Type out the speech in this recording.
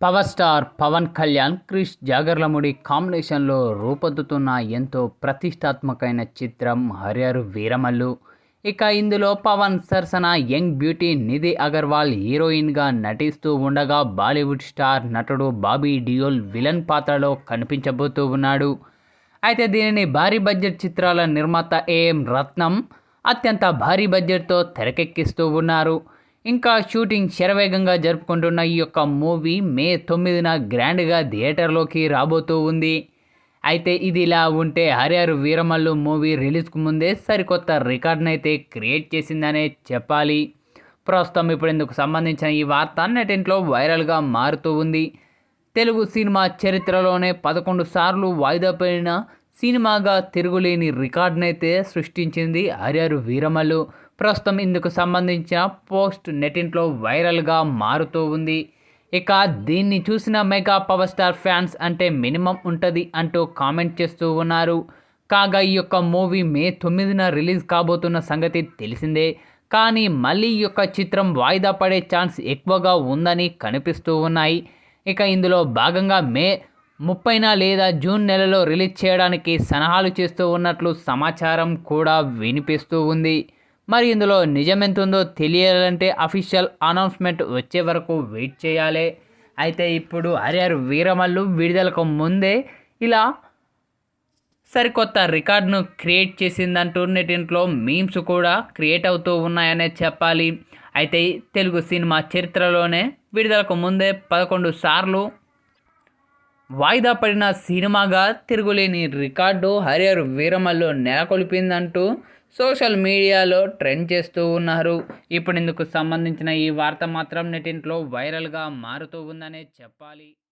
Power star Pawan Kalyan Krish Jagarlamudi కాంబినేషన్లో రూపొందుతున్న ఎంతో ప్రతిష్టాత్మకమైన చిత్రం హర్యారు వీరమల్లు. ఇక ఇందులో పవన్ సరసన యంగ్ బ్యూటీ నిధి అగర్వాల్ హీరోయిన్గా నటిస్తూ ఉండగా బాలీవుడ్ స్టార్ నటుడు బాబీ డియోల్ విలన్ పాత్రలో కనిపించబోతూ ఉన్నాడు. అయితే దీనిని భారీ బడ్జెట్ చిత్రాల నిర్మాత ఏఎం రత్నం అత్యంత భారీ బడ్జెట్తో తెరకెక్కిస్తూ ఉన్నారు. ఇంకా షూటింగ్ శరవేగంగా జరుపుకుంటున్న ఈ యొక్క మూవీ మే తొమ్మిదిన గ్రాండ్గా థియేటర్లోకి రాబోతూ ఉంది. అయితే ఇది ఇలా ఉంటే హరియారు వీరమల్లు మూవీ రిలీజ్కు ముందే సరికొత్త రికార్డ్ని అయితే క్రియేట్ చేసిందనే చెప్పాలి. ప్రస్తుతం ఇప్పుడు ఇందుకు సంబంధించిన ఈ వార్త నెటింట్లో వైరల్గా మారుతూ ఉంది. తెలుగు సినిమా చరిత్రలోనే పదకొండు సార్లు వాయిదా పడిన సినిమాగా తిరుగులేని రికార్డునైతే సృష్టించింది హరియారు వీరమల్లు. ప్రస్తుతం ఇందుకు సంబంధించిన పోస్ట్ నెటింట్లో వైరల్గా మారుతూ ఉంది. ఇక దీన్ని చూసిన మెగా పవర్ స్టార్ ఫ్యాన్స్ అంటే మినిమం ఉంటుంది అంటూ కామెంట్ చేస్తూ ఉన్నారు. కాగా ఈ యొక్క మూవీ మే తొమ్మిదిన రిలీజ్ కాబోతున్న సంగతి తెలిసిందే. కానీ మళ్ళీ ఈ యొక్క చిత్రం వాయిదా పడే ఛాన్స్ ఎక్కువగా ఉందని కనిపిస్తూ ఉన్నాయి. ఇక ఇందులో భాగంగా మే ముప్పైన లేదా జూన్ నెలలో రిలీజ్ చేయడానికి సలహాలు చేస్తూ ఉన్నట్లు సమాచారం కూడా వినిపిస్తూ ఉంది. మరి ఇందులో నిజమే ఎంత ఉందో తెలియాలంటే అఫీషియల్ అనౌన్స్మెంట్ వచ్చే వరకు వెయిట్ చేయాలి. అయితే ఇప్పుడు హరిహర్ వీరమల్లు విడుదలకు ముందే ఇలా సరికొత్త రికార్డును క్రియేట్ చేసిందంటూ నెటింట్లో మీమ్స్ కూడా క్రియేట్ అవుతూ ఉన్నాయనే చెప్పాలి. అయితే తెలుగు సినిమా చరిత్రలోనే విడుదలకు ముందే పదకొండు సార్లు వాయిదా పడిన సినిమాగా తిరుగులేని రికార్డు హరిహర్ వీరమల్లు నెలకొల్పిందంటూ సోషల్ మీడియాలో ట్రెండ్ చేస్తూ ఉన్నారు. ఇప్పుడు ఇందుకు సంబంధించిన ఈ వార్త మాత్రం నెటింట్లో వైరల్గా మారుతూ ఉందనే చెప్పాలి.